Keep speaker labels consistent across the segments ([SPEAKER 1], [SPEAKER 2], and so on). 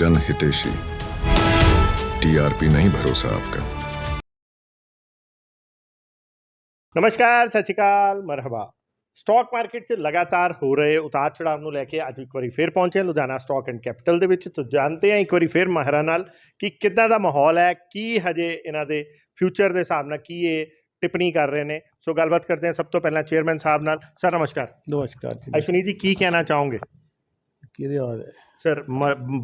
[SPEAKER 1] जन हितेशी टीआरपी नहीं भरोसा आपका
[SPEAKER 2] ਨਮਸਕਾਰ ਸਤਿ ਸ਼੍ਰੀ ਅਕਾਲ ਮਰਹਬਾ ਸਟਾਕ ਮਾਰਕੀਟ 'ਚ ਲਗਾਤਾਰ ਹੋ ਰਹੇ ਉਤਾਰ ਚੜਾਵ ਨੂੰ ਲੈ ਕੇ ਅੱਜ ਇੱਕ ਵਾਰੀ ਫੇਰ ਪਹੁੰਚੇ ਹਾਂ ਲੁਧਿਆਣਾ ਸਟਾਕ ਐਂਡ ਕੈਪੀਟਲ ਦੇ ਵਿੱਚ ਤੋਂ ਜਾਣਦੇ ਹਾਂ ਇੱਕ ਵਾਰੀ ਫੇਰ ਮਾਹਰਾਂ ਨਾਲ ਕਿ ਕਿੱਦਾਂ ਦਾ ਮਾਹੌਲ ਹੈ ਕੀ ਹਜੇ ਇਹਨਾਂ ਦੇ ਫਿਊਚਰ ਦੇ ਹਿਸਾਬ ਨਾਲ ਕੀ ਇਹ ਟਿੱਪਣੀ ਕਰ ਰਹੇ ਨੇ ਸੋ ਗੱਲਬਾਤ ਕਰਦੇ ਹਾਂ ਸਭ ਤੋਂ ਪਹਿਲਾਂ ਚੇਅਰਮੈਨ ਸਾਹਿਬ ਨਾਲ ਸਰ ਨਮਸਕਾਰ
[SPEAKER 3] ਨਮਸਕਾਰ ਜੀ
[SPEAKER 2] ਅਸ਼ਵਨੀ ਜੀ ਕੀ ਕਹਿਣਾ ਚਾਹੋਗੇ
[SPEAKER 3] ਕਿਹਦੇ ਹਾਲ ਹੈ
[SPEAKER 2] ਸਰ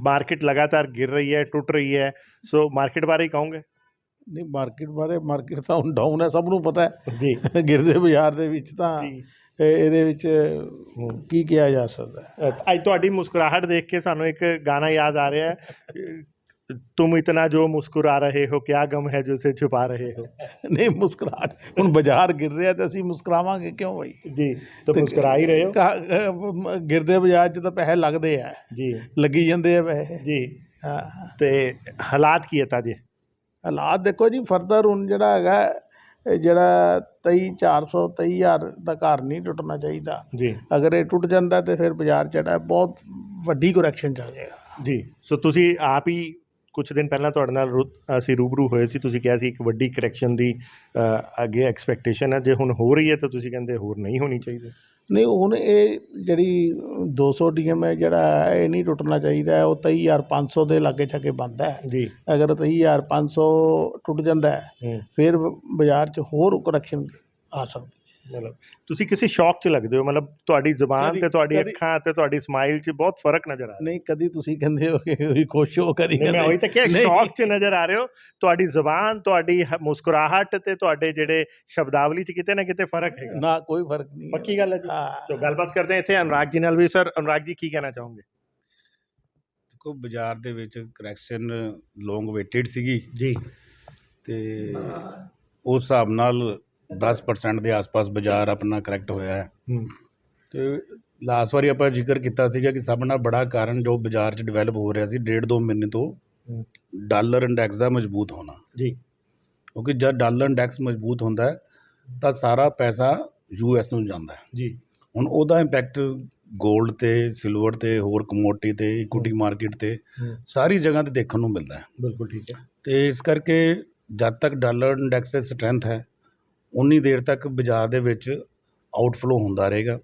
[SPEAKER 2] ਮਾਰਕੀਟ ਲਗਾਤਾਰ ਗਿਰ ਰਹੀ ਹੈ ਟੁੱਟ ਰਹੀ ਹੈ ਸੋ ਮਾਰਕੀਟ ਬਾਰੇ ਹੀ ਕਹੋਗੇ
[SPEAKER 3] ਨਹੀਂ ਮਾਰਕੀਟ ਬਾਰੇ ਮਾਰਕੀਟ ਤਾਂ ਹੁਣ ਡਾਊਨ ਹੈ ਸਭ ਨੂੰ ਪਤਾ ਹੈ
[SPEAKER 2] ਜੀ
[SPEAKER 3] ਗਿਰਦੇ ਬਾਜ਼ਾਰ ਦੇ ਵਿੱਚ ਤਾਂ
[SPEAKER 2] ਜੀ
[SPEAKER 3] ਇਹ- ਇਹਦੇ ਵਿੱਚ ਕੀ ਕਿਹਾ ਜਾ ਸਕਦਾ ਹੈ
[SPEAKER 2] ਅੱਜ ਤੁਹਾਡੀ ਮੁਸਕਰਾਹਟ ਦੇਖ ਕੇ ਸਾਨੂੰ ਇੱਕ ਗਾਣਾ ਯਾਦ ਆ ਰਿਹਾ ਹੈ ਤੁਮ ਇਤਨਾ ਜੋ ਮੁਸਕਰਾ ਰਹੇ ਹੋ ਕਿਆ ਗਮ ਹੈ ਜੋ ਸੇ ਛੁਪਾ ਰਹੇ ਹੋ
[SPEAKER 3] ਨਹੀਂ ਮੁਸਕਰਾਹਟ ਹੁਣ ਬਾਜ਼ਾਰ ਗਿਰ ਰਿਹਾ ਤੇ ਅਸੀਂ ਮੁਸਕਰਾਵਾਂਗੇ ਕਿਉਂ ਭਾਈ
[SPEAKER 2] ਜੀ ਤਾਂ ਮੁਸਕਰਾ ਹੀ ਰਹੇ ਹੋ
[SPEAKER 3] ਕਹਾ- ਗਿਰਦੇ ਬਾਜ਼ਾਰ 'ਚ ਤਾਂ ਪੈਸੇ ਲੱਗਦੇ ਆ
[SPEAKER 2] ਜੀ
[SPEAKER 3] ਲੱਗੀ ਜਾਂਦੇ ਆ ਪੈਸੇ
[SPEAKER 2] ਜੀ
[SPEAKER 3] ਹਾਂ
[SPEAKER 2] ਤੇ ਹਾਲਾਤ ਕੀ ਹੈ ਤਾਜੇ
[SPEAKER 3] ਹਾਲਾਤ ਦੇਖੋ ਜੀ ਫਰਦਰ ਹੁਣ ਜਿਹੜਾ ਹੈਗਾ ਇਹ ਜਿਹੜਾ 23 400 23000 ਦਾ ਘਰ ਨਹੀਂ ਟੁੱਟਣਾ ਚਾਹੀਦਾ
[SPEAKER 2] ਜੀ
[SPEAKER 3] ਅਗਰ ਇਹ ਟੁੱਟ ਜਾਂਦਾ ਤੇ ਫਿਰ ਬਾਜ਼ਾਰ ਜਿਹੜਾ ਬਹੁਤ ਵੱਡੀ ਕਰੈਕਸ਼ਨ ਚੱਲ ਜਾਏਗਾ
[SPEAKER 2] ਜੀ ਸੋ ਤੁਸੀਂ ਆਪ ਹੀ ਕੁਝ ਦਿਨ ਪਹਿਲਾਂ ਤੁਹਾਡੇ ਨਾਲ ਰੂ- ਅਸੀਂ ਰੂਬਰੂ ਹੋਏ ਸੀ ਤੁਸੀਂ ਕਿਹਾ ਸੀ ਇੱਕ ਵੱਡੀ ਕਰੈਕਸ਼ਨ ਦੀ ਅ, ਅੱਗੇ ਐਕਸਪੈਕਟੇਸ਼ਨ ਹੈ ਜੇ ਹੁਣ ਹੋ ਰਹੀ ਹੈ ਤਾਂ ਤੁਸੀਂ ਕਹਿੰਦੇ ਹੋਰ ਨਹੀਂ ਹੋਣੀ ਚਾਹੀਦੀ।
[SPEAKER 3] ਨਹੀਂ ਹੁਣ ਇਹ ਜਿਹੜੀ 200 ਡੀਐਮ ਹੈ ਜਿਹੜਾ ਹੈ, ਇਹ ਨਹੀਂ ਟੁੱਟਣਾ ਚਾਹੀਦਾ ਹੈ, ਉਹ 23500 ਦੇ ਲਾਗੇ ਛਾਗੇ ਬੰਦਾ ਹੈ।
[SPEAKER 2] ਜੀ।
[SPEAKER 3] ਅਗਰ 23500 ਟੁੱਟ ਜਾਂਦਾ ਹੈ
[SPEAKER 2] ਹੂੰ।
[SPEAKER 3] ਫਿਰ ਬਾਜ਼ਾਰ 'ਚ ਹੋਰ ਕਰੈਕਸ਼ਨ ਆ ਸਕਦੀ
[SPEAKER 2] ਮਤਲਬ ਤੁਸੀਂ ਕਿਸੇ ਸ਼ੌਕ 'ਚ ਲੱਗਦੇ ਹੋ ਮਤਲਬ ਤੁਹਾਡੀ ਜ਼ੁਬਾਨ
[SPEAKER 3] ਕਦੀ-
[SPEAKER 2] ਤੇ ਤੁਹਾਡੀ
[SPEAKER 3] ਕਦੀ-
[SPEAKER 2] ਅੱਖਾਂ ਤੇ ਤੁਹਾਡੀ ਸਮਾਈਲ 'ਚ ਬਹੁਤ ਫ਼ਰਕ ਨਜ਼ਰ ਆ ਰਿਹਾ।
[SPEAKER 3] ਨਹੀਂ ਕਦੀ ਤੁਸੀਂ ਕਹਿੰਦੇ ਹੋ ਕਿ ਕੋਈ ਖੁਸ਼ ਹੋ ਕਦੀ
[SPEAKER 2] ਨਹੀਂ ਮੈਂ ਉਹੀ ਤਾਂ ਕਿਹਾ
[SPEAKER 3] ਨਹੀਂ,
[SPEAKER 2] ਸ਼ੌਕ 'ਚ ਨਜ਼ਰ ਆ ਰਹੇ ਹੋ ਤੁਹਾਡੀ ਜ਼ੁਬਾਨ ਤੁਹਾਡੀ ਹ- ਮੁਸਕਰਾਹਟ ਤੇ ਤੁਹਾਡੇ ਜਿਹੜੇ ਸ਼ਬਦਾਵਲੀ 'ਚ ਕਿਤੇ ਨਾ ਕਿਤੇ ਫ਼ਰਕ ਹੈਗਾ।
[SPEAKER 3] ਨਾ ਕੋਈ ਫ਼ਰਕ ਨਹੀਂ
[SPEAKER 2] ਪੱਕੀ ਗੱਲ ਹੈ ਜੀ।
[SPEAKER 3] ਹਾਂ।
[SPEAKER 2] ਗੱਲਬਾਤ ਕਰਦੇ ਹਾਂ ਇੱਥੇ ਅਨੁਰਾਗ ਜੀ ਨਾਲ ਵੀ। ਸਰ ਅਨੁਰਾਗ ਜੀ ਕੀ ਕਹਿਣਾ ਚਾਹੋਗੇ?
[SPEAKER 4] ਦੇਖੋ ਬਾਜ਼ਾਰ ਦੇ ਵਿੱਚ ਕਰੈਕਸ਼ਨ ਲੌਂਗ ਵੇਟਡ ਸੀਗੀ।
[SPEAKER 2] ਜੀ।
[SPEAKER 4] ਤੇ ਉਸ ਹਿਸਾਬ ਨਾਲ 10% ਦੇ ਆਸ-ਪਾਸ ਬਾਜ਼ਾਰ ਆਪਣਾ ਕਰੈਕਟ ਹੋਇਆ ਹੈ।
[SPEAKER 2] ਹੂੰ।
[SPEAKER 4] ਤੇ ਲਾਸਟ ਵਾਰੀ ਆਪਾਂ ਜ਼ਿਕਰ ਕੀਤਾ ਸੀਗਾ ਕਿ ਸਭ ਨਾਲ ਬੜਾ ਕਾਰਨ ਜੋ ਬਾਜ਼ਾਰ 'ਚ ਡਿਵੈਲਪ ਹੋ ਰਿਹਾ ਸੀ ਡੇਢ ਦੋ ਮਹੀਨੇ ਤੋਂ। ਡਾਲਰ ਇੰਡੈਕਸ ਦਾ ਮਜ਼ਬੂਤ ਹੋਣਾ।
[SPEAKER 2] ਜੀ।
[SPEAKER 4] ਕਿਉਂਕਿ ਜਦ ਡਾਲਰ ਇੰਡੈਕਸ ਮਜ਼ਬੂਤ ਹੁੰਦਾ ਤਾਂ ਸਾਰਾ ਪੈਸਾ ਯੂਐਸ ਨੂੰ ਜਾਂਦਾ ਹੈ।
[SPEAKER 2] ਜੀ।
[SPEAKER 4] ਹੁਣ ਉਹਦਾ ਇੰਪੈਕਟ 골ਡ ਤੇ ਸਿਲਵਰ ਤੇ ਹੋਰ ਕਮੋਡਿਟੀ ਤੇ ਇਕੁਇਟੀ ਮਾਰਕੀਟ ਤੇ ਸਾਰੀ ਜਗ੍ਹਾ ਤੇ ਦੇਖਣ ਨੂੰ ਮਿਲਦਾ ਹੈ।
[SPEAKER 2] ਬਿਲਕੁਲ ਠੀਕ ਹੈ।
[SPEAKER 4] ਤੇ ਇਸ ਕਰਕੇ ਜਦ ਤੱਕ ਡਾਲਰ ਇੰਡੈਕਸ ਦੀ ਸਟਰੈਂਥ ਹੈ ਉਨੀ ਦੇਰ ਤੱਕ ਬਾਜ਼ਾਰ ਦੇ ਵਿੱਚ ਆਊਟਫਲੋ ਹੁੰਦਾ ਰਹੇਗਾ।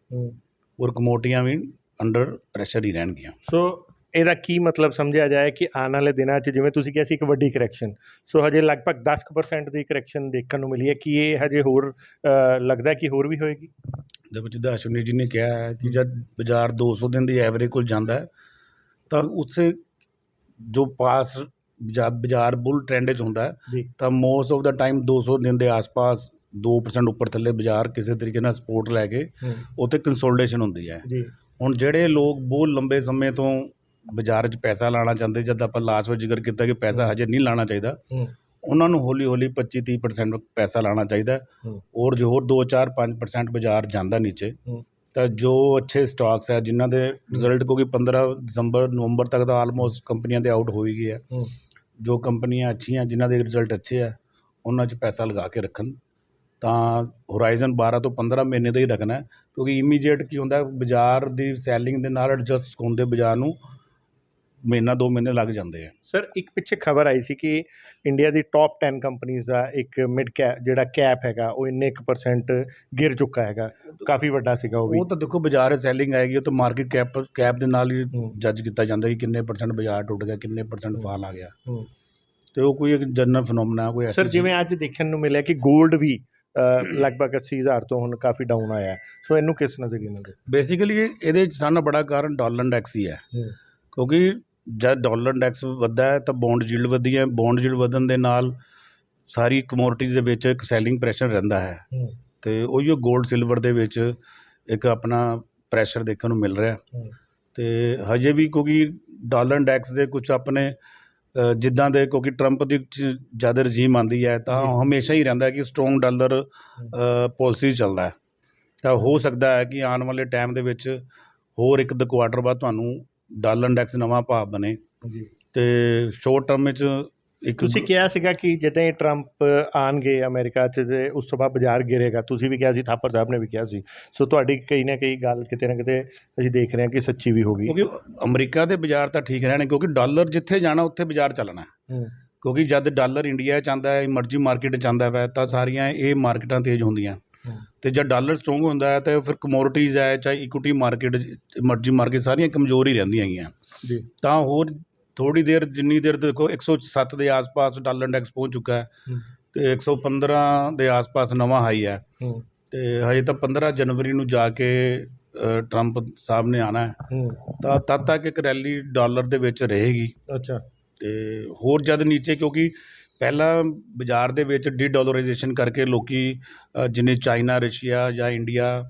[SPEAKER 4] ਔਰ ਕਮੋਡੀਟੀਆਂ ਵੀ ਅੰਡਰ ਪ੍ਰੈਸ਼ਰ ਹੀ ਰਹਿਣਗੀਆਂ।
[SPEAKER 2] ਸੋ ਇਹਦਾ ਕੀ ਮਤਲਬ ਸਮਝਿਆ ਜਾਏ ਕਿ ਆਉਣ ਵਾਲੇ ਦਿਨਾਂ 'ਚ ਜਿਵੇਂ ਤੁਸੀਂ ਕਿਹਾ ਸੀ ਇੱਕ ਵੱਡੀ ਕਰੈਕਸ਼ਨ ਸੋ ਹਜੇ ਲਗਭਗ 10% ਦੀ ਕਰੈਕਸ਼ਨ ਦੇਖਣ ਨੂੰ ਮਿਲੀ ਹੈ। ਕਿ ਇਹ ਹਜੇ ਹੋਰ ਲੱਗਦਾ ਕਿ ਹੋਰ ਵੀ ਹੋਏਗੀ?
[SPEAKER 4] ਦੇਖੋ ਜਿੱਦਾਂ ਅਸ਼ਵਨੀ ਜੀ ਨੇ ਕਿਹਾ ਹੈ ਕਿ ਜਦ ਬਾਜ਼ਾਰ 200 ਦਿਨ ਦੀ ਐਵਰੇਜ ਕੋਲ ਜਾਂਦਾ ਹੈ ਤਾਂ ਉਸੇ ਜੋ ਪਾਸ ਬਾਜ਼ਾਰ ਬੁੱਲ ਟ੍ਰੈਂਡ 'ਚ ਹੁੰਦਾ ਤਾਂ ਮੋਸਟ ਆਫ ਦਾ ਟਾਈਮ 200 ਦਿਨ ਦੇ ਆਸ-ਪਾਸ 2% ਉੱਪਰ ਥੱਲੇ ਬਾਜ਼ਾਰ ਕਿਸੇ ਤਰੀਕੇ ਨਾਲ ਸਪੋਰਟ ਲੈ ਕੇ ਉੱਥੇ ਕੰਸੋਲੀਡੇਸ਼ਨ ਹੁੰਦੀ ਹੈ।
[SPEAKER 2] ਜੀ।
[SPEAKER 4] ਹੁਣ ਜਿਹੜੇ ਲੋਕ ਬਹੁਤ ਲੰਬੇ ਸਮੇਂ ਤੋਂ ਬਾਜ਼ਾਰ 'ਚ ਪੈਸਾ ਲਾਣਾ ਚਾਹੁੰਦੇ ਜਦ ਆਪਾਂ ਲਾਸਟ ਵਾਰ ਜ਼ਿਕਰ ਕੀਤਾ ਕਿ ਪੈਸਾ ਹਜੇ ਨਹੀਂ ਲਾਣਾ ਚਾਹੀਦਾ ਉਹਨਾਂ ਨੂੰ ਹੌਲੀ ਹੌਲੀ 25 30% ਪੈਸਾ ਲਾਣਾ ਚਾਹੀਦਾ। ਔਰ ਜੋ ਹੋਰ 2 4 5% ਬਾਜ਼ਾਰ ਜਾਂਦਾ ਨੀਚੇ। ਤਾਂ ਜੋ ਅੱਛੇ ਸਟਾਕਸ ਹੈ ਜਿਨ੍ਹਾਂ ਦੇ ਰਿਜ਼ਲਟ ਕਿਉਂਕਿ 15 ਦਸੰਬਰ ਨਵੰਬਰ ਤੱਕ ਤਾਂ ਆਲਮੋਸਟ ਕੰਪਨੀਆਂ ਦੇ ਆਊਟ ਹੋ ਹੀ ਗਏ ਆ।
[SPEAKER 2] ਹੂੰ।
[SPEAKER 4] ਜੋ ਕੰਪਨੀਆਂ ਅੱਛੀਆਂ ਜਿਨ੍ਹਾਂ ਦੇ ਰਿਜ਼ਲਟ ਅੱਛੇ ਆ ਉਹਨਾਂ 'ਚ ਪੈਸਾ ਲਗਾ ਕੇ ਰੱਖਣ। ਤਾਂ ਹੋਰਾਈਜ਼ਨ 12 ਤੋਂ 15 ਮਹੀਨੇ ਦਾ ਹੀ ਰੱਖਣਾ ਕਿਉਂਕਿ ਇਮੀਡੀਏਟ ਕੀ ਹੁੰਦਾ ਬਾਜ਼ਾਰ ਦੀ ਸੈਲਿੰਗ ਦੇ ਨਾਲ ਐਡਜਸਟ ਹੁੰਦੇ ਬਾਜ਼ਾਰ ਨੂੰ ਮਹੀਨਾ ਦੋ ਮਹੀਨੇ ਲੱਗ ਜਾਂਦੇ ਆ
[SPEAKER 2] ਸਰ ਇੱਕ ਪਿੱਛੇ ਖਬਰ ਆਈ ਸੀ ਕਿ ਇੰਡੀਆ ਦੀ ਟੌਪ 10 ਕੰਪਨੀਆਂ ਦਾ ਇੱਕ ਮਿਡ ਕੈਪ ਜਿਹੜਾ ਕੈਪ ਹੈਗਾ ਉਹ ਇੰਨੇ ਕੁ ਪਰਸੈਂਟ ਗਿਰ ਚੁੱਕਾ ਹੈਗਾ ਕਾਫੀ ਵੱਡਾ ਸੀਗਾ ਉਹ ਵੀ
[SPEAKER 4] ਉਹ ਤਾਂ ਦੇਖੋ ਬਾਜ਼ਾਰ ਸੈਲਿੰਗ ਆਏਗੀ ਉਹ ਤਾਂ ਮਾਰਕੀਟ ਕੈਪ ਕੈਪ ਦੇ ਨਾਲ ਹੀ। ਜੱਜ ਕੀਤਾ ਜਾਂਦਾ ਕਿ ਕਿੰਨੇ ਪਰਸੈਂਟ ਬਾਜ਼ਾਰ ਟੁੱਟ ਗਿਆ ਕਿੰਨੇ ਪਰਸੈਂਟ। ਫਾਲ ਆ ਗਿਆ। ਤੇ ਉਹ ਕੋਈ ਇੱਕ ਜਨਰਲ ਫੀਨੋਮਨਾ ਕੋਈ ਐਸੀ
[SPEAKER 2] ਸਰ ਜਿਵੇਂ ਅੱਜ ਦੇਖਣ ਨੂੰ ਮਿਲਿਆ ਕਿ 골ਡ ਵੀ ਲਗਭਗ 80000 ਤੋਂ ਹੁਣ ਕਾਫੀ ਡਾਊਨ ਆਇਆ। ਸੋ ਇਹਨੂੰ ਕਿਸ ਨਜ਼ਰੀਏ ਨਾਲ
[SPEAKER 4] ਬੇਸਿਕਲੀ ਇਹਦੇ ਵਿੱਚ ਸਾਡਾ ਬੜਾ ਕਾਰਨ ਡਾਲਰ ਇੰਡੈਕਸ ਹੀ ਹੈ। ਕਿਉਂਕਿ ਜਦ ਡਾਲਰ ਇੰਡੈਕਸ ਵੱਧਦਾ ਹੈ ਤਾਂ ਬੌਂਡ ਯੀਲਡ ਵਧਦੀ ਹੈ ਬੌਂਡ ਯੀਲਡ ਵਧਣ ਦੇ ਨਾਲ ਸਾਰੀ ਕਮੋਡਿਟੀਜ਼ ਦੇ ਵਿੱਚ ਇੱਕ ਸੈਲਿੰਗ ਪ੍ਰੈਸ਼ਰ ਰਹਿੰਦਾ ਹੈ। ਤੇ ਉਹੀਓ 골ਡ ਸਿਲਵਰ ਦੇ ਵਿੱਚ ਇੱਕ ਆਪਣਾ ਪ੍ਰੈਸ਼ਰ ਦੇਖਣ ਨੂੰ ਮਿਲ ਰਿਹਾ। ਤੇ ਹਜੇ ਵੀ ਕਿਉਂਕਿ ਡਾਲਰ ਇੰਡੈਕਸ ਦੇ ਕੁਝ ਆਪਣੇ ਜਿੱਦਾਂ ਦੇ ਕਿਉਂਕਿ ਟਰੰਪ ਦੀ ਜਦ ਰਜੀਮ ਆਂਦੀ ਹੈ ਤਾਂ। ਹਮੇਸ਼ਾ ਹੀ ਰਹਿੰਦਾ ਹੈ ਕਿ ਸਟਰੋਂਗ ਡਾਲਰ ਪਾਲਿਸੀ ਚੱਲਦਾ ਹੈ। ਤਾਂ ਹੋ ਸਕਦਾ ਹੈ ਕਿ ਆਉਣ ਵਾਲੇ ਟਾਈਮ ਦੇ ਵਿੱਚ ਹੋਰ ਇੱਕ ਦੋ ਕੁਆਟਰ ਬਾਅਦ ਤੁਹਾਨੂੰ ਡਾਲਰ ਇੰਡੈਕਸ ਨਵਾਂ ਭਾਅ ਬਣੇ। ਤੇ ਸ਼ੋਰਟ ਟਰਮ ਵਿੱਚ ਇੱਕ
[SPEAKER 2] ਤੁਸੀਂ ਕਿਹਾ ਸੀਗਾ ਕਿ ਜਦੋਂ ਇਹ ਟਰੰਪ ਆਣਗੇ ਅਮਰੀਕਾ 'ਚ ਤੇ ਉਸ ਤੋਂ ਬਾਅਦ ਬਾਜ਼ਾਰ ਗਿਰੇਗਾ ਤੁਸੀਂ ਵੀ ਕਿਹਾ ਸੀ ਥਾਪਰ ਸਾਹਿਬ ਨੇ ਵੀ ਕਿਹਾ ਸੀ। ਸੋ ਤੁਹਾਡੀ ਕਈ ਨਾ ਕਈ ਗੱਲ ਕਿਤੇ ਨਾ ਕਿਤੇ ਅਸੀਂ ਦੇਖ ਰਹੇ ਹਾਂ ਕਿ ਸੱਚੀ ਵੀ ਹੋ ਗਈ।
[SPEAKER 4] ਕਿਉਂਕਿ ਅਮਰੀਕਾ ਦੇ ਬਾਜ਼ਾਰ ਤਾਂ ਠੀਕ ਰਹਿਣੇ ਕਿਉਂਕਿ ਡਾਲਰ ਜਿੱਥੇ ਜਾਣਾ ਉੱਥੇ ਬਾਜ਼ਾਰ ਚੱਲਣਾ ਕਿਉਂਕਿ ਜਦ ਡਾਲਰ ਇੰਡੀਆ 'ਚ ਆਉਂਦਾ ਹੈ ਇਮਰਜਿੰਗ ਮਾਰਕੀਟ 'ਚ ਆਉਂਦਾ ਹੈ ਤਾਂ ਸਾਰੀਆਂ ਇਹ ਮਾਰਕੀਟਾਂ ਤੇਜ਼ ਹੁੰਦੀਆਂ। ਤੇ ਜਦ ਡਾਲਰ ਸਟਰੋਂਗ ਹੁੰਦਾ ਹੈ ਤਾਂ ਫਿਰ ਕਮੋਡਿਟੀਜ਼ ਹੈ ਚਾਹੇ ਇਕੁਇਟੀ ਮਾਰਕੀਟ ਇਮਰਜਿੰਗ ਮਾਰਕੀਟ ਸਾਰੀਆਂ ਕਮਜ਼ੋਰ ਹੀ ਰਹਿੰਦੀਆਂ ਹੈਗੀਆਂ।
[SPEAKER 2] ਜੀ।
[SPEAKER 4] ਤਾਂ ਹੋਰ ਥੋੜੀ ਦੇਰ ਜਿੰਨੀ ਦੇਰ ਦੇਖੋ 107 ਦੇ ਆਸ-ਪਾਸ ਡਾਲਰ ਇੰਡੈਕਸ ਪਹੁੰਚ ਚੁੱਕਾ ਹੈ। ਤੇ 115 ਦੇ ਆਸ-ਪਾਸ ਨਵਾਂ ਹਾਈ ਹੈ। ਤੇ ਹਜੇ ਤਾਂ 15 ਜਨਵਰੀ ਨੂੰ ਜਾ ਕੇ ਟਰੰਪ ਸਾਹਿਬ ਨੇ ਆਣਾ ਹੈ। ਤਾਂ ਤਦ ਤੱਕ ਇੱਕ ਰੈਲੀ ਡਾਲਰ ਦੇ ਵਿੱਚ ਰਹੇਗੀ।
[SPEAKER 2] ਅੱਛਾ।
[SPEAKER 4] ਤੇ ਹੋਰ ਜਦ ਨੀਚੇ ਕਿਉਂਕਿ ਪਹਿਲਾਂ ਬਾਜ਼ਾਰ ਦੇ ਵਿੱਚ ਡੀ ਡਾਲਰਾਈਜੇਸ਼ਨ ਕਰਕੇ ਲੋਕੀ ਜਿਨੇ ਚਾਈਨਾ ਰਸ਼ੀਆ ਜਾਂ ਇੰਡੀਆ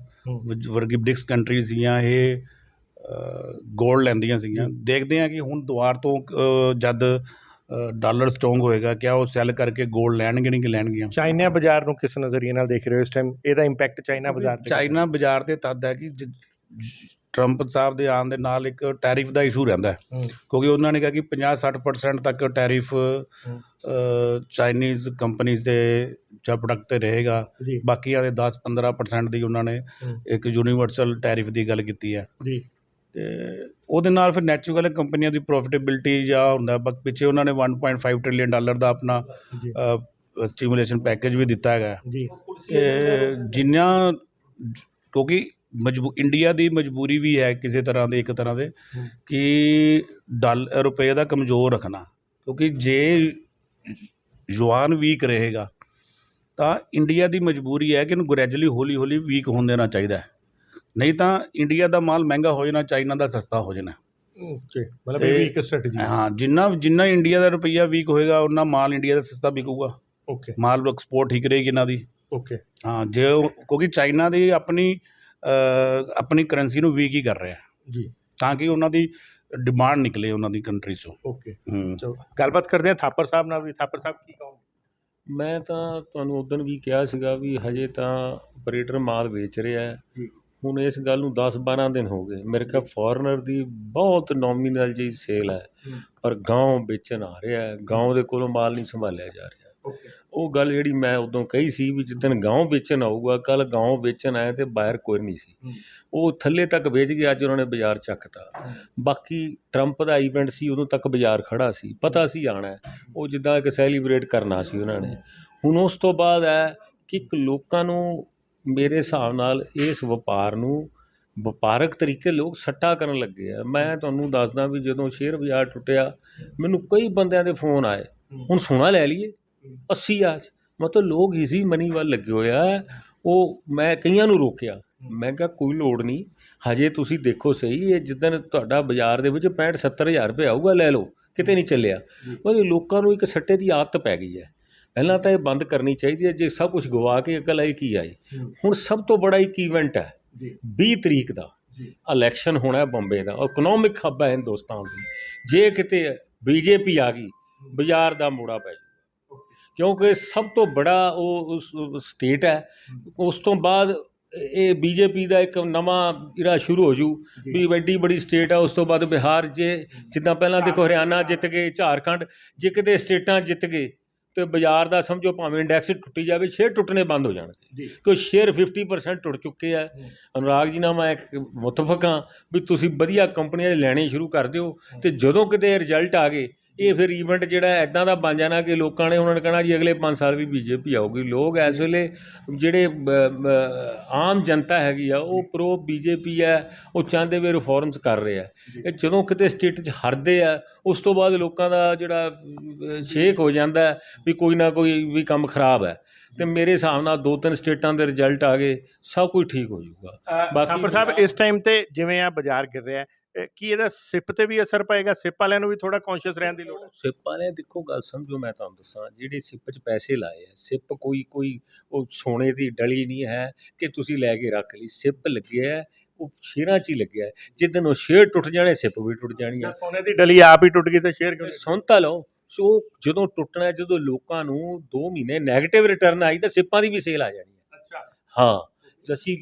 [SPEAKER 4] ਵਰਗੀ ਬ੍ਰਿਕਸ ਕੰਟਰੀ ਸੀਗੀਆਂ ਇਹ ਗੋਲਡ ਲੈਂਦੀਆਂ ਸੀਗੀਆਂ। ਦੇਖਦੇ ਹਾਂ ਕਿ ਹੁਣ ਦੁਆਰ ਤੋਂ ਜਦ ਡਾਲਰ ਸਟਰੋਂਗ ਹੋਏਗਾ ਕਿਆ ਉਹ ਸੈੱਲ ਕਰਕੇ ਗੋਲਡ ਲੈਣਗੇ ਨਹੀਂ ਕਿ ਲੈਣਗੀਆਂ?
[SPEAKER 2] ਚਾਈਨਾ ਬਾਜ਼ਾਰ ਨੂੰ ਕਿਸ ਨਜ਼ਰੀਏ ਨਾਲ ਦੇਖ ਰਹੇ ਹੋ ਇਸ ਟਾਈਮ ਇਹਦਾ ਇੰਪੈਕਟ ਚਾਈਨਾ ਬਾਜ਼ਾਰ ਤੇ
[SPEAKER 4] ਚਾਈਨਾ ਬਾਜ਼ਾਰ ਤੇ ਤਦ ਹੈ ਕਿ ਟਰੰਪ ਸਾਹਿਬ ਦੇ ਆਉਣ ਦੇ ਨਾਲ ਇੱਕ ਟੈਰਿਫ ਦਾ ਇਸ਼ੂ ਰਹਿੰਦਾ ਕਿਉਂਕਿ ਉਹਨਾਂ ਨੇ ਕਿਹਾ ਕਿ 50-60% ਤੱਕ ਟੈਰਿਫ ਚਾਈਨੀਜ਼ ਕੰਪਨੀਜ਼ ਦੇ ਜਾਂ ਪ੍ਰੋਡਕਟ ਤੇ ਰਹੇਗਾ। ਬਾਕੀਆਂ ਦੇ 10-15% ਦੀ ਉਹਨਾਂ ਨੇ। ਇੱਕ ਯੂਨੀਵਰਸਲ ਟੈਰਿਫ ਦੀ ਗੱਲ ਕੀਤੀ ਹੈ।
[SPEAKER 2] ਜੀ।
[SPEAKER 4] ਤੇ ਉਹਦੇ ਨਾਲ ਫਿਰ ਨੈਚੁਰਲ ਕੰਪਨੀਆਂ ਦੀ ਪ੍ਰੋਫਿਟੇਬਿਲਟੀ ਜਾਂ ਹੁੰਦਾ ਬਕ ਪਿੱਛੇ ਉਹਨਾਂ ਨੇ 1.5 ਟ੍ਰਿਲੀਅਨ ਡਾਲਰ ਦਾ ਆਪਣਾ ਸਟੀਮੂਲੇਸ਼ਨ ਪੈਕੇਜ ਵੀ ਦਿੱਤਾ ਹੈਗਾ।
[SPEAKER 2] ਜੀ।
[SPEAKER 4] ਤੇ ਜਿੰਨਾ ਕਿਉਂਕਿ ਮਜਬੂ ਇੰਡੀਆ ਦੀ ਮਜਬੂਰੀ ਵੀ ਹੈ ਕਿਸੇ ਤਰ੍ਹਾਂ ਦੇ ਇੱਕ ਤਰ੍ਹਾਂ ਦੇ। ਕਿ ਡਾਲ ਰੁਪਏ ਦਾ ਕਮਜ਼ੋਰ ਰੱਖਣਾ। ਕਿਉਂਕਿ ਜੇ ਯੁਆਨ ਵੀਕ ਰਹੇਗਾ ਤਾਂ ਇੰਡੀਆ ਦੀ ਮਜਬੂਰੀ ਹੈ ਕਿ ਇਹਨੂੰ ਗ੍ਰੈਜੂਅਲੀ ਹੌਲੀ ਹੌਲੀ ਵੀਕ ਹੋਣ ਦੇਣਾ ਚਾਹੀਦਾ ਹੈ। ਨਹੀਂ ਤਾਂ ਇੰਡੀਆ ਦਾ ਮਾਲ ਮਹਿੰਗਾ ਹੋ ਜਾਣਾ ਚਾਈਨਾ ਦਾ ਸਸਤਾ ਹੋ ਜਾਣਾ।
[SPEAKER 2] ਓਕੇ ਮਤਲਬ ਇਹ ਵੀ ਇੱਕ ਸਟ੍ਰੈਟਜੀ
[SPEAKER 4] ਹਾਂ ਜਿੰਨਾ ਜਿੰਨਾ ਇੰਡੀਆ ਦਾ ਰੁਪਈਆ ਵੀਕ ਹੋਏਗਾ ਉਹਨਾਂ ਮਾਲ ਇੰਡੀਆ ਦਾ ਸਸਤਾ ਵਿਕੂਗਾ।
[SPEAKER 2] ਓਕੇ।
[SPEAKER 4] ਮਾਲ ਐਕਸਪੋਰਟ ਠੀਕ ਰਹੇਗੀ ਇਹਨਾਂ ਦੀ।
[SPEAKER 2] ਓਕੇ।
[SPEAKER 4] ਹਾਂ ਜੇ ਉਹ- ਕਿਉਂਕਿ ਚਾਈਨਾ ਦੀ ਆਪਣੀ ਅ, ਆਪਣੀ ਕਰੰਸੀ ਨੂੰ ਵੀਕ ਹੀ ਕਰ ਰਿਹਾ।
[SPEAKER 2] ਜੀ।
[SPEAKER 4] ਤਾਂ ਕਿ ਉਹਨਾਂ ਦੀ ਡਿਮਾਂਡ ਨਿਕਲੇ ਉਹਨਾਂ ਦੀ ਕੰਟਰੀ ਚੋਂ।
[SPEAKER 2] ਓਕੇ।
[SPEAKER 4] ਹੂੰ।
[SPEAKER 2] ਚਲੋ ਗੱਲਬਾਤ ਕਰਦੇ ਹਾਂ ਥਾਪਰ ਸਾਹਿਬ ਨਾਲ ਵੀ। ਥਾਪਰ ਸਾਹਿਬ ਕੀ ਕਹੋਗੇ?
[SPEAKER 5] ਮੈਂ ਤਾਂ ਤੁਹਾਨੂੰ ਉਦੋਂ ਵੀ ਕਿਹਾ ਸੀਗਾ ਵੀ ਹਜੇ ਤਾਂ ਆਪਰੇਟਰ ਮਾਲ ਵੇਚ ਰਿਹਾ ਹੈ।
[SPEAKER 2] ਜੀ।
[SPEAKER 5] ਹੁਣ ਇਸ ਗੱਲ ਨੂੰ 10-12 ਦਿਨ ਹੋ ਗਏ। ਮੇਰੇ ਕੋਲ ਫੋਰਨਰ ਦੀ ਬਹੁਤ ਨੋਮੀਨਲ ਜਿਹੀ ਸੇਲ ਹੈ। ਪਰ ਗਾਂਵ ਵੇਚਣ ਆ ਰਿਹਾ ਹੈ। ਗਾਂਵ ਦੇ ਕੋਲੋਂ ਮਾਲ ਨਹੀਂ ਸੰਭਾਲਿਆ ਜਾ ਰਿਹਾ। ਉਹ ਗੱਲ ਜਿਹੜੀ ਮੈਂ ਉਦੋਂ ਕਹੀ ਸੀ ਵੀ ਜਿੱਦਣ ਗਾਂਵ ਵੇਚਣ ਆਊਗਾ ਕੱਲ ਗਾਂਵ ਵੇਚਣ ਆਇਆ ਤੇ ਬਾਹਰ ਕੋਈ ਨਹੀਂ ਸੀ। ਉਹ ਥੱਲੇ ਤੱਕ ਵੇਚ ਗਿਆ ਅੱਜ ਉਹਨਾਂ ਨੇ ਬਾਜ਼ਾਰ ਚੱਕਤਾ। ਬਾਕੀ ਟਰੰਪ ਦਾ ਇਵੈਂਟ ਸੀ ਉਦੋਂ ਤੱਕ ਬਾਜ਼ਾਰ ਖੜਾ ਸੀ। ਪਤਾ ਸੀ ਆਣਾ। ਉਹ ਜਿੱਦਾਂ ਇੱਕ ਸੈਲੀਬ੍ਰੇਟ ਕਰਨਾ ਸੀ ਉਹਨਾਂ ਨੇ। ਹੁਣ ਉਸ ਤੋਂ ਬਾਅਦ ਹੈ ਕਿ ਲੋਕਾਂ ਨੂੰ ਮੇਰੇ ਹਿਸਾਬ ਨਾਲ ਇਸ ਵਪਾਰ ਨੂੰ ਵਪਾਰਕ ਤਰੀਕੇ ਲੋਕ ਸੱਟਾ ਕਰਨ ਲੱਗੇ ਆ। ਮੈਂ ਤੁਹਾਨੂੰ ਦੱਸਦਾ ਵੀ ਜਦੋਂ ਸ਼ੇਅਰ ਬਾਜ਼ਾਰ ਟੁੱਟਿਆ ਮੈਨੂੰ ਕਈ ਬੰਦਿਆਂ ਦੇ ਫੋਨ ਆਏ। ਹੁਣ ਸੋਨਾ ਲੈ ਲਈਏ 80 ਆ ਮਤਲਬ ਲੋਕ ਈਜ਼ੀ ਮਨੀ ਵੱਲ ਲੱਗੇ ਹੋਏ ਆ। ਉਹ ਮੈਂ ਕਈਆਂ ਨੂੰ ਰੋਕਿਆ। ਮੈਂ ਕਿਹਾ ਕੋਈ ਲੋੜ ਨਹੀਂ ਹਜੇ ਤੁਸੀਂ ਦੇਖੋ ਸਹੀ ਇਹ ਜਿੱਦਣ ਤੁਹਾਡਾ ਬਾਜ਼ਾਰ ਦੇ ਵਿੱਚ 65 70000 ਰੁਪਏ ਆਊਗਾ ਲੈ ਲਓ ਕਿਤੇ ਨਹੀਂ ਚੱਲਿਆ। ਮਤਲਬ ਲੋਕਾਂ ਨੂੰ ਇੱਕ ਸੱਟੇ ਦੀ ਆਦਤ ਪੈ ਗਈ ਹੈ। ਪਹਿਲਾਂ ਤਾਂ ਇਹ ਬੰਦ ਕਰਨੀ ਚਾਹੀਦੀ ਹੈ ਜੇ ਸਭ ਕੁਝ ਗਵਾ ਕੇ ਅਕਲ ਆਈ ਕੀ ਆਈ ਹੁਣ ਸਭ ਤੋਂ ਬੜਾ ਇੱਕ ਇਵੈਂਟ ਹੈ
[SPEAKER 2] ਜੀ।
[SPEAKER 5] 20 ਤਰੀਕ ਦਾ।
[SPEAKER 2] ਜੀ।
[SPEAKER 5] ਇਲੈਕਸ਼ਨ ਹੋਣਾ ਹੈ ਬੰਬੇ ਦਾ ਇਕਨੋਮਿਕ ਹੱਬ ਹੈ ਹਿੰਦੁਸਤਾਨ ਦੀ। ਜੇ ਕਿਤੇ ਬੀਜੇਪੀ ਆ ਗਈ ਬਾਜ਼ਾਰ ਦਾ ਮੋੜਾ ਪੈ ਜਾਊ ਕਿਉਂਕਿ ਸਭ ਤੋਂ ਬੜਾ ਉਹ ਸਟੇਟ ਹੈ ਉਸ ਤੋਂ ਬਾਅਦ ਇਹ ਬੀਜੇਪੀ ਦਾ ਇੱਕ ਨਵਾਂ ਇਰਾ ਸ਼ੁਰੂ ਹੋ ਜੂ ਵੀ ਵੱਡੀ ਬੜੀ ਸਟੇਟ ਹੈ ਉਸ ਤੋਂ ਬਾਅਦ ਬਿਹਾਰ ਜੇ ਜਿੱਦਾਂ ਪਹਿਲਾਂ ਦੇਖੋ ਹਰਿਆਣਾ ਜਿੱਤ ਗਏ ਝਾਰਖੰਡ ਜੇ ਕਿਤੇ ਸਟੇਟਾਂ ਜਿੱਤ ਗਏ ਤੇ ਬਾਜ਼ਾਰ ਦਾ ਸਮਝੋ ਭਾਵੇਂ ਇੰਡੈਕਸ ਟੁੱਟੀ ਜਾਵੇ ਸ਼ੇਅਰ ਟੁੱਟਣੇ ਬੰਦ ਹੋ ਜਾਣਗੇ।
[SPEAKER 2] ਜੀ।
[SPEAKER 5] ਕਿਉਂ ਸ਼ੇਅਰ 50% ਟੁੱਟ ਚੁੱਕੇ ਆ। ਅਨੁਰਾਗ ਜੀ ਨਾਲ ਮੈਂ ਇੱਕ ਮੁਤਫਕ ਹਾਂ ਵੀ ਤੁਸੀਂ ਵਧੀਆ ਕੰਪਨੀਆਂ ਦੇ ਲੈਣੇ ਸ਼ੁਰੂ ਕਰ ਦਿਓ ਤੇ ਜਦੋਂ ਕਿਤੇ ਰਿਜ਼ਲਟ ਆ ਗਏ ਇਹ ਫਿਰ ਈਵੈਂਟ ਜਿਹੜਾ ਐਦਾਂ ਦਾ ਬਣ ਜਾਣਾ ਕਿ ਲੋਕਾਂ ਨੇ ਉਹਨਾਂ ਨੇ ਕਹਿਣਾ ਜੀ ਅਗਲੇ 5 ਸਾਲ ਵੀ ਬੀਜੇਪੀ ਆਊਗੀ। ਲੋਕ ਇਸ ਵੇਲੇ ਜਿਹੜੇ ਆਮ ਜਨਤਾ ਹੈਗੀ ਆ ਉਹ ਪ੍ਰੋ ਬੀਜੇਪੀ ਹੈ ਉਹ ਚਾਹੁੰਦੇ ਵੀ ਰਿਫਾਰਮਸ ਕਰ ਰਹੇ ਆ। ਇਹ ਜਦੋਂ ਕਿਤੇ ਸਟੇਟ 'ਚ ਹਰਦੇ ਆ ਉਸ ਤੋਂ ਬਾਅਦ ਲੋਕਾਂ ਦਾ ਜਿਹੜਾ ਸ਼ੇਕ ਹੋ ਜਾਂਦਾ ਵੀ ਕੋਈ ਨਾ ਕੋਈ ਵੀ ਕੰਮ ਖਰਾਬ ਹੈ। ਤੇ ਮੇਰੇ ਹਿਸਾਬ ਨਾਲ ਦੋ ਤਿੰਨ ਸਟੇਟਾਂ ਦੇ ਰਿਜ਼ਲਟ ਆ ਗਏ ਸਭ ਕੁਝ ਠੀਕ ਹੋ ਜਾਊਗਾ। ਬਾਕੀ
[SPEAKER 2] ਥਾਪਰ ਸਾਹਿਬ ਇਸ ਟਾਈਮ ਤੇ ਜਿਵੇਂ ਆ ਬਾਜ਼ਾਰ ਗਿਰ ਰਿਹਾ ਕੀ ਇਹਦਾ ਸਿਪ ਤੇ ਵੀ ਅਸਰ ਪਏਗਾ? ਸਿਪ ਵਾਲਿਆਂ ਨੂੰ ਵੀ ਥੋੜਾ ਕੌਨਸ਼ੀਅਸ ਰਹਿਣ ਦੀ ਲੋੜ ਹੈ।
[SPEAKER 5] ਸਿਪ ਵਾਲੇ ਦੇਖੋ ਗੱਲ ਸਮਝੋ ਮੈਂ ਤੁਹਾਨੂੰ ਦੱਸਾਂ ਜਿਹੜੇ ਸਿਪ 'ਚ ਪੈਸੇ ਲਾਏ ਆ ਸਿਪ ਕੋਈ ਕੋਈ ਉਹ ਸੋਨੇ ਦੀ ਡਲੀ ਨਹੀਂ ਹੈ ਕਿ ਤੁਸੀਂ ਲੈ ਕੇ ਰੱਖ ਲਈ। ਸਿਪ ਲੱਗਿਆ ਉਹ ਸ਼ੇਅਰਾਂ 'ਚ ਹੀ ਲੱਗਿਆ ਹੈ। ਜਿੱਦਣ ਉਹ ਸ਼ੇਅਰ ਟੁੱਟ ਜਾਣੇ ਸਿਪ ਵੀ ਟੁੱਟ ਜਾਣੀ ਹੈ
[SPEAKER 2] ਸੋਨੇ ਦੀ ਡਲੀ ਆਪ ਹੀ ਟੁੱਟ ਗਈ ਤੇ ਸ਼ੇਅਰ ਕਿਉਂ?
[SPEAKER 5] ਸੁਣ ਤਾਂ ਲਓ। ਸੋ ਜਦੋਂ ਟੁੱਟਣਾ ਹੈ, ਜਦੋਂ ਲੋਕਾਂ ਨੂੰ 2 ਮਹੀਨੇ 네ਗੇਟਿਵ ਰਿਟਰਨ ਆਈ ਤਾਂ ਸਿਪਾਂ ਦੀ ਵੀ ਸੇਲ ਆ ਜਾਣੀ ਹੈ।
[SPEAKER 2] ਅੱਛਾ।
[SPEAKER 5] ਹਾਂ ਅਸੀਂ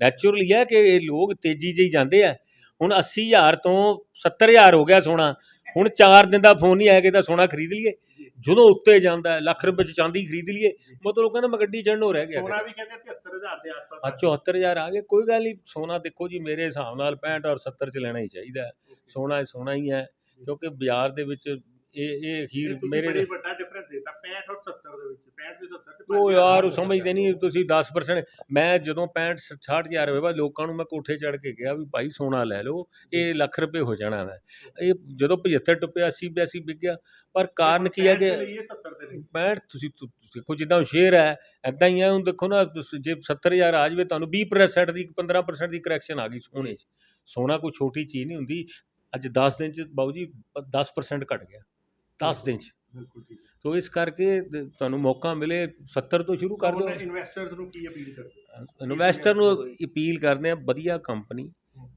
[SPEAKER 5] ਨੈਚੁਰਲੀ ਹੈ ਕਿ ਇਹ ਲੋਕ ਤੇਜ਼ੀ ਜਿਹੀ ਜਾਂਦੇ ਆ। ਹੁਣ 80000 ਤੋਂ 70000 ਹੋ ਗਿਆ ਸੋਨਾ। ਹੁਣ 4 ਦਿਨ ਦਾ ਫੋਨ ਨਹੀਂ ਆਇਆ ਕਿ ਤਾਂ ਸੋਨਾ ਖਰੀਦ ਲਈਏ। ਜਦੋਂ ਉੱਤੇ ਜਾਂਦਾ ਹੈ ਲੱਖ ਰੁਪਏ ਚ ਚਾਂਦੀ ਖਰੀਦ ਲਈਏ ਮਤਲਬ ਕਹਿੰਦਾ ਮੈਂ ਗੱਡੀ ਚੜਨੋਂ ਰਹਿ ਗਿਆ।
[SPEAKER 2] ਸੋਨਾ ਵੀ ਕਹਿੰਦੇ 73000 ਦੇ ਆਸ-ਪਾਸ
[SPEAKER 5] ਆ 74000 ਆ ਗਏ ਕੋਈ ਗੱਲ ਨਹੀਂ ਸੋਨਾ ਦੇਖੋ ਜੀ ਮੇਰੇ ਹਿਸਾਬ ਨਾਲ 65 ਔਰ 70 ਚ ਲੈਣਾ ਹੀ ਚਾਹੀਦਾ। ਹੈ। ਸੋਨਾ ਸੋਨਾ ਹੀ ਹੈ ਕਿਉਂਕਿ ਬਾਜ਼ਾਰ ਦੇ ਵਿੱਚ ਇਹ ਇਹ ਹੀਰ
[SPEAKER 2] ਮੇਰੇ ਵੱਡਾ ਡਿਫਰੈਂਸ ਦੇਤਾ 65 ਔਰ 70 ਦੇ ਵਿੱਚ 65 ਤੇ 70 ਤੇ
[SPEAKER 5] ਉਹ ਯਾਰ ਉਹ ਸਮਝਦੇ ਨਹੀਂ ਤੁਸੀਂ 10% ਮੈਂ ਜਦੋਂ 65 60 ਹਜ਼ਾਰ ਹੋਏ ਬਾਅਦ ਲੋਕਾਂ ਨੂੰ ਮੈਂ ਕੋਠੇ ਚੜ ਕੇ ਕਿਹਾ ਵੀ ਭਾਈ ਸੋਨਾ ਲੈ ਲਓ ਇਹ ਲੱਖ ਰੁਪਏ ਹੋ ਜਾਣਾ ਹੈ ਇਹ ਜਦੋਂ 75 ਟੁੱਪਿਆ 80 82 ਵਿਕ ਗਿਆ ਪਰ ਕਾਰਨ ਕੀ ਹੈ ਕਿ
[SPEAKER 2] 70 ਦੇ ਲਈ?
[SPEAKER 5] 65 ਤੁਸੀਂ ਦੇਖੋ ਜਿੱਦਾਂ ਸ਼ੇਅਰ ਹੈ ਐਦਾਂ ਹੀ ਹੈ ਹੁਣ ਦੇਖੋ ਨਾ ਜੇ 70000 ਆ ਜਾਵੇ ਤੁਹਾਨੂੰ 20% ਦੀ 15% ਦੀ ਕਰੈਕਸ਼ਨ ਆ ਗਈ ਸੋਨੇ 'ਚ। ਸੋਨਾ ਕੋਈ ਛੋਟੀ ਚੀਜ਼ ਨਹੀਂ ਹੁੰਦੀ। ਅੱਜ 10 ਦਿਨ 'ਚ ਬਾਊ ਜੀ 10% ਘਟ ਗਿਆ। 10 ਦਿਨ 'ਚ।
[SPEAKER 2] ਬਿਲਕੁਲ ਠੀਕ।
[SPEAKER 5] ਤੋ ਇਸ ਕਰਕੇ ਤ- ਤੁਹਾਨੂੰ ਮੌਕਾ ਮਿਲੇ 70 ਤੋਂ ਸ਼ੁਰੂ ਕਰ ਦਿਓ।
[SPEAKER 2] ਇਨਵੈਸਟਰਸ ਨੂੰ ਕੀ ਅਪੀਲ ਕਰਦੇ
[SPEAKER 5] ਇਨਵੈਸਟਰ ਨੂੰ ਅਪੀਲ ਕਰਦੇ ਆ ਵਧੀਆ ਕੰਪਨੀ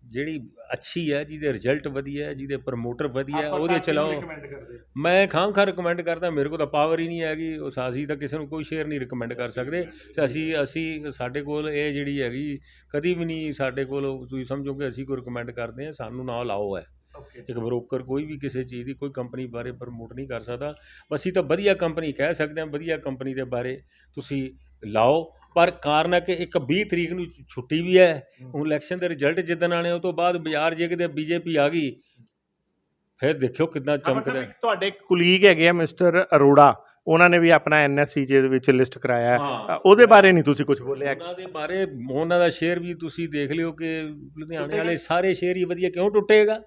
[SPEAKER 5] ਜਿਹੜੀ ਅੱਛੀ ਹੈ ਜਿਹਦੇ ਰਿਜ਼ਲਟ ਵਧੀਆ ਹੈ ਜਿਹਦੇ ਪ੍ਰਮੋਟਰ ਵਧੀਆ ਹੈ ਉਹਦੇ ਚਲਾਓ।
[SPEAKER 2] ਰეკਮੈਂਡ ਕਰਦੇ
[SPEAKER 5] ਮੈਂ ਖਾਮ ਖਾ ਰਿਕਮੈਂਡ ਕਰਦਾ ਮੇਰੇ ਕੋਲ ਤਾਂ ਪਾਵਰ ਹੀ ਨਹੀਂ ਹੈਗੀ ਉਹ ਸਾਸੀ ਤਾਂ ਕਿਸੇ ਨੂੰ ਕੋਈ ਸ਼ੇਅਰ ਨਹੀਂ ਰਿਕਮੈਂਡ ਕਰ ਸਕਦੇ। ਤੇ ਅਸੀਂ ਅਸੀਂ ਸਾਡੇ ਕੋਲ ਇਹ ਜਿਹੜੀ ਹੈਗੀ ਕਦੀ ਵੀ ਨਹੀਂ ਸਾਡੇ ਕੋਲ ਤੁਸੀਂ ਸਮਝੋ ਕਿ ਅਸੀਂ ਕੋਈ ਰਿਕਮੈਂਡ ਕਰਦੇ ਹਾਂ ਸਾਨੂੰ ਨਾਲ ਲਾਓ ਹੈ। ਇੱਕ ਬਰੋਕਰ ਕੋਈ ਵੀ ਕਿਸੇ ਚੀਜ਼ ਦੀ ਕੋਈ ਕੰਪਨੀ ਬਾਰੇ ਪ੍ਰਮੋਟ ਨਹੀਂ ਕਰ ਸਕਦਾ। ਅਸੀਂ ਤਾਂ ਵਧੀਆ ਕੰਪਨੀ ਕਹਿ ਸਕਦੇ ਹਾਂ ਵਧੀਆ ਕੰਪਨੀ ਦੇ ਬਾਰੇ ਤੁਸੀਂ ਲਾਓ ਪਰ ਕਾਰਨ ਹੈ ਕਿ ਇੱਕ 20 ਤਰੀਕ ਨੂੰ ਛੁੱਟੀ ਵੀ ਹੈ। ਹੁਣ ਇਲੈਕਸ਼ਨ ਦੇ ਰਿਜ਼ਲਟ ਜਿੱਦਣ ਆਣੇ ਉਹ ਤੋਂ ਬਾਅਦ ਬਾਜ਼ਾਰ ਜੇ ਕਿਤੇ ਬੀਜੇਪੀ ਆ ਗਈ ਫਿਰ ਦੇਖਿਓ ਕਿੱਦਾਂ ਚਮਕਦਾ।
[SPEAKER 2] ਤੁਹਾਡੇ ਕੁਲੀਗ ਹੈਗੇ ਆ ਮਿਸਟਰ ਅਰੋੜਾ। ਉਹਨਾਂ ਨੇ ਵੀ ਆਪਣਾ ਐਨਐਸਸੀ ਦੇ ਵਿੱਚ ਲਿਸਟ ਕਰਾਇਆ। ਹੈ।
[SPEAKER 5] ਹਾਂ।
[SPEAKER 2] ਅ, ਉਹਦੇ ਬਾਰੇ ਨਹੀਂ ਤੁਸੀਂ ਕੁਝ ਬੋਲਿਆ।
[SPEAKER 5] ਉਹਨਾਂ ਦੇ ਬਾਰੇ ਉਹਨਾਂ ਦਾ ਸ਼ੇਅਰ ਵੀ ਤੁਸੀਂ ਦੇਖ ਲਿਓ ਕਿ ਲੁਧਿਆਣੇ ਵਾਲੇ ਸਾਰੇ ਸ਼ੇਅਰ ਹੀ ਵਧੀਆ ਕਿਉਂ ਟੁੱਟੇਗਾ?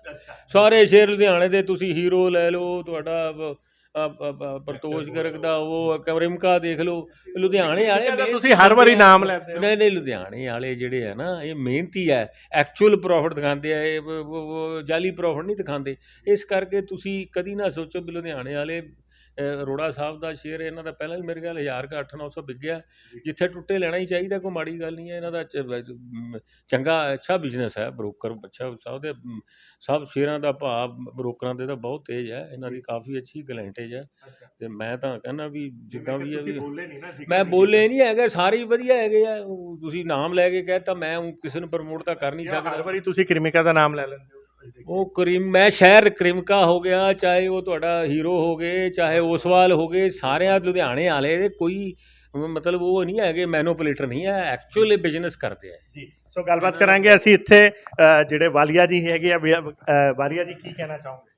[SPEAKER 5] ਸਾਰੇ ਸ਼ੇਅਰ ਲੁਧਿਆਣੇ ਦੇ ਤੁਸੀਂ ਹੀਰੋ ਲੈ ਲਓ ਤੁਹਾਡਾ ਬ- ਅ- ਅ- ਅ- ਪ੍ਰਤੋਸ਼ ਗਰਗ ਦਾ ਉਹ ਕਮਰਿਮਕਾ ਦੇਖ ਲਓ। ਲੁਧਿਆਣੇ ਵਾਲੇ
[SPEAKER 2] ਤੁਸੀਂ ਹਰ ਵਾਰੀ। ਨਾਮ ਲੈਂਦੇ ਹੋ।
[SPEAKER 5] ਨਹੀਂ ਨਹੀਂ ਲੁਧਿਆਣੇ ਵਾਲੇ ਜਿਹੜੇ ਆ ਨਾ ਇਹ ਮਿਹਨਤੀ ਹੈ ਐਕਚੁਅਲ ਪ੍ਰੋਫਿਟ ਦਿਖਾਉਂਦੇ ਆ ਇਹ ਵ- ਵ- ਵ- ਜਾਲੀ ਪ੍ਰੋਫਿਟ ਨਹੀਂ ਦਿਖਾਉਂਦੇ। ਇਸ ਕਰਕੇ ਤੁਸੀਂ ਕਦੀ ਨਾ ਸੋਚੋ ਵੀ ਲੁਧਿਆਣੇ ਵਾਲੇ ਅਰੋੜਾ ਸਾਹਿਬ ਦਾ ਸ਼ੇਅਰ ਇਹਨਾਂ ਦਾ ਪਹਿਲਾਂ ਵੀ ਮੇਰੇ ਖਿਆਲ 1000 ਕਾ 8-900 ਵਿਕ ਗਿਆ। ਜਿੱਥੇ ਟੁੱਟੇ ਲੈਣਾ ਹੀ ਚਾਹੀਦਾ ਕੋਈ ਮਾੜੀ ਗੱਲ ਨਹੀਂ ਹੈ। ਇਹਨਾਂ ਦਾ ਮ, ਚੰਗਾ ਅੱਛਾ ਬਿਜ਼ਨਸ ਹੈ ਬ੍ਰੋਕਰ ਅੱਛਾ ਸਭ ਦੇ ਮ, ਸਭ ਸ਼ੇਅਰਾਂ ਦਾ ਭਾਅ ਬ੍ਰੋਕਰਾਂ ਦੇ ਤਾਂ ਬਹੁਤ ਤੇਜ਼ ਹੈ। ਇਹਨਾਂ ਦੀ ਕਾਫੀ ਅੱਛੀ ਗਲੈਂਟੇਜ ਹੈ। ਤੇ ਮੈਂ ਤਾਂ ਕਹਿੰਦਾ ਵੀ ਜਿੱਦਾਂ ਵੀ ਹੈ ਵੀ ਮੈਂ ਬੋਲੇ ਨਹੀਂ ਹੈਗਾ ਸਾਰੇ ਹੀ ਵਧੀਆ ਹੈਗੇ ਆ। ਤੁਸੀਂ ਨਾਮ ਲੈ ਕੇ ਕਹਿਤਾ ਮੈਂ ਊਂ ਕਿਸੇ ਨੂੰ ਪ੍ਰਮੋਟ ਤਾਂ ਕਰ ਨਹੀਂ
[SPEAKER 2] ਹਰ
[SPEAKER 5] ਸਕਦਾ।
[SPEAKER 2] ਵਾਰੀ ਤੁਸੀਂ ਕ੍ਰਿਮਿਕਾ ਦਾ ਨਾਮ ਲੈ ਲੈਂਦੇ ਹੋ।
[SPEAKER 5] ਉਹ ਕਰੀਮ ਮੈਂ ਸ਼ਹਿਰ ਕ੍ਰਿਮਕਾ ਹੋ ਗਿਆ ਚਾਹੇ ਉਹ ਤੁਹਾਡਾ ਹੀਰੋ ਹੋ ਗਏ ਚਾਹੇ ਓਸਵਾਲ ਹੋ ਗਏ ਸਾਰਿਆਂ ਲੁਧਿਆਣੇ ਵਾਲੇ ਦੇ ਕੋਈ ਮਤਲਬ ਉਹ ਨਹੀਂ ਹੈਗੇ ਮੈਨੂਪਲੇਟਰ ਨਹੀਂ ਹੈ ਐਕਚੁਅਲੀ ਬਿਜ਼ਨਸ ਕਰਦੇ ਆ
[SPEAKER 2] ਜੀ ਸੋ ਗੱਲਬਾਤ ਕਰਾਂਗੇ ਅਸੀਂ ਇੱਥੇ ਜਿਹੜੇ ਵਾਲੀਆ ਜੀ ਹੈਗੇ ਆ ਵਾਲੀਆ ਜੀ ਕੀ ਕਹਿਣਾ ਚਾਹੋਗੇ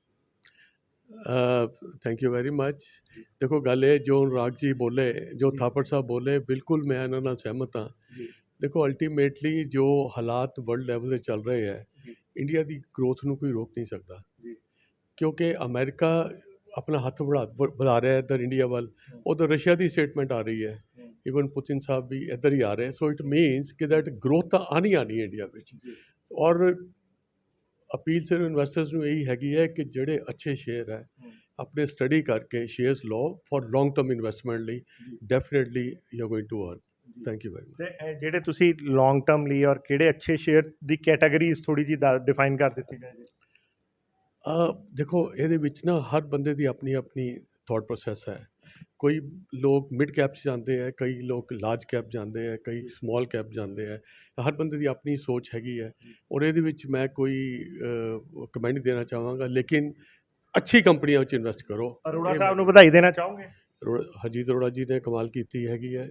[SPEAKER 6] ਥੈਂਕ ਯੂ ਵੈਰੀ ਮੱਚ ਦੇਖੋ ਗੱਲ ਇਹ ਜੋ ਰਾਗ ਜੀ ਬੋਲੇ ਜੋ ਥਾਪੜ ਸਾਹਿਬ ਬੋਲੇ ਬਿਲਕੁਲ ਮੈਂ ਇਹਨਾਂ ਨਾਲ ਸਹਿਮਤ ਹਾਂ। ਦੇਖੋ ਅਲਟੀਮੇਟਲੀ ਜੋ ਹਾਲਾਤ ਵਰਲਡ ਲੈਵਲ ਤੇ ਚੱਲ ਰਹੇ ਹੈ। ਇੰਡੀਆ ਦੀ ਗਰੋਥ ਨੂੰ ਕੋਈ ਰੋਕ ਨਹੀਂ ਸਕਦਾ।
[SPEAKER 2] ਜੀ।
[SPEAKER 6] ਕਿਉਂਕਿ ਅਮਰੀਕਾ ਆਪਣਾ ਹੱਥ ਵਧਾ ਵਧਾ ਰਿਹਾ ਹੈ ਇੱਧਰ ਇੰਡੀਆ ਵੱਲ। ਉਧਰ ਰਸ਼ੀਆ ਦੀ ਸਟੇਟਮੈਂਟ ਆ ਰਹੀ ਹੈ। ਇਵਨ ਪੁਤਿਨ ਸਾਹਿਬ ਵੀ ਇੱਧਰ ਹੀ ਆ ਰਹੇ। ਸੋ ਇਟ ਮੀਨਸ ਕਿ ਦੈਟ ਗਰੋਥ ਤਾਂ ਆਣੀ ਆਣੀ ਹੈ ਇੰਡੀਆ ਵਿੱਚ। ਔਰ ਅਪੀਲ ਸਿਰਫ ਇਨਵੈਸਟਰਸ ਨੂੰ ਇਹੀ ਹੈਗੀ ਹੈ ਕਿ ਜਿਹੜੇ ਅੱਛੇ ਸ਼ੇਅਰ ਹੈ ਆਪਣੇ ਸਟੱਡੀ ਕਰਕੇ ਸ਼ੇਅਰਸ ਲਓ ਫॉर ਲੌਂਗ ਟਰਮ ਇਨਵੈਸਟਮੈਂਟ ਲਈ। Definitely you are going to earn thank you very much
[SPEAKER 2] ਤੇ ਜਿਹੜੇ ਤੁਸੀਂ ਲੌਂਗ ਟਰਮ ਲਈ ਔਰ ਕਿਹੜੇ ਅੱਛੇ ਸ਼ੇਅਰ ਦੀ ਕੈਟਾਗਰੀਜ਼ ਥੋੜੀ ਜੀ ਡਿਫਾਈਨ ਕਰ ਦਿੱਤੀ ਜਾਏ ਜੀ।
[SPEAKER 6] ਅ, ਦੇਖੋ ਇਹਦੇ ਵਿੱਚ ਨਾ ਹਰ ਬੰਦੇ ਦੀ ਆਪਣੀ ਆਪਣੀ ਥਾਟ ਪ੍ਰੋਸੈਸ ਹੈ। ਕੋਈ ਲੋਕ ਮਿਡ ਕੈਪ 'ਚ ਜਾਂਦੇ ਹੈ ਕਈ ਲੋਕ ਲਾਰਜ ਕੈਪ ਜਾਂਦੇ ਹੈ ਕਈ ਸਮਾਲ ਕੈਪ ਜਾਂਦੇ ਹੈ। ਹਰ ਬੰਦੇ ਦੀ ਆਪਣੀ ਸੋਚ ਹੈਗੀ ਹੈ ਔਰ ਇਹਦੇ ਵਿੱਚ ਮੈਂ ਕੋਈ ਕਮੈਂਟ ਦੇਣਾ ਚਾਹਾਂਗਾ ਲੇਕਿਨ ਅੱਛੀ ਕੰਪਨੀਆਂ ਵਿੱਚ ਇਨਵੈਸਟ ਕਰੋ।
[SPEAKER 2] ਅਰੋੜਾ ਸਾਹਿਬ ਨੂੰ ਵਧਾਈ ਦੇਣਾ ਚਾਹੋਗੇ?
[SPEAKER 6] ਹਰਜੀਤ ਅਰੋੜਾ ਜੀ ਨੇ ਕਮਾਲ ਕੀਤੀ ਹੈਗੀ ਹੈ।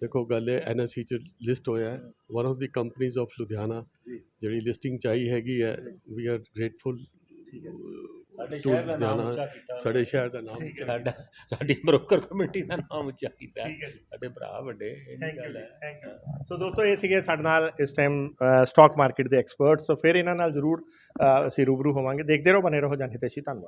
[SPEAKER 6] ਦੇਖੋ ਗੱਲ ਹੈ ਐਨਐਸਸੀ ਚ ਲਿਸਟ ਹੋਇਆ ਹੈ। One of the companies of
[SPEAKER 2] Ludhiana.
[SPEAKER 6] ਜਿਹੜੀ ਲਿਸਟਿੰਗ ਚਾਹੀ ਹੈਗੀ ਹੈ ਵੀ ਆਰ ਗ੍ਰੇਟਫੁਲ
[SPEAKER 5] ਸਾਡੇ ਸ਼ਹਿਰ ਦਾ ਨਾਮ
[SPEAKER 6] ਲੁਧਿਆਣਾ,
[SPEAKER 5] ਉੱਚਾ ਕੀਤਾ।
[SPEAKER 6] ਸਾਡੇ ਸ਼ਹਿਰ ਦਾ ਨਾਮ
[SPEAKER 2] ਠੀਕ ਹੈ।
[SPEAKER 5] ਸਾਡਾ ਸਾਡੀ ਬ੍ਰੋਕਰ ਕਮੇਟੀ ਦਾ ਨਾਮ ਉੱਚਾ ਕੀਤਾ। ਸਾਡੇ ਭਰਾ ਵੱਡੇ ਇਹ ਗੱਲ ਹੈ।
[SPEAKER 2] ਸੋ ਦੋਸਤੋ ਇਹ ਸੀਗੇ ਸਾਡੇ ਨਾਲ ਇਸ ਟਾਈਮ ਸਟਾਕ ਮਾਰਕੀਟ ਦੇ ਐਕਸਪਰਟਸ ਸੋ ਫਿਰ ਇਹਨਾਂ ਨਾਲ ਜ਼ਰੂਰ ਅਸੀਂ ਰੂਬਰੂ ਹੋਵਾਂਗੇ। ਦੇਖਦੇ ਰਹੋ ਬਨੇ ਰਹੋ। ਜਾਨੀ ਤੇਸ਼ੀ ਧੰਨਵਾਦ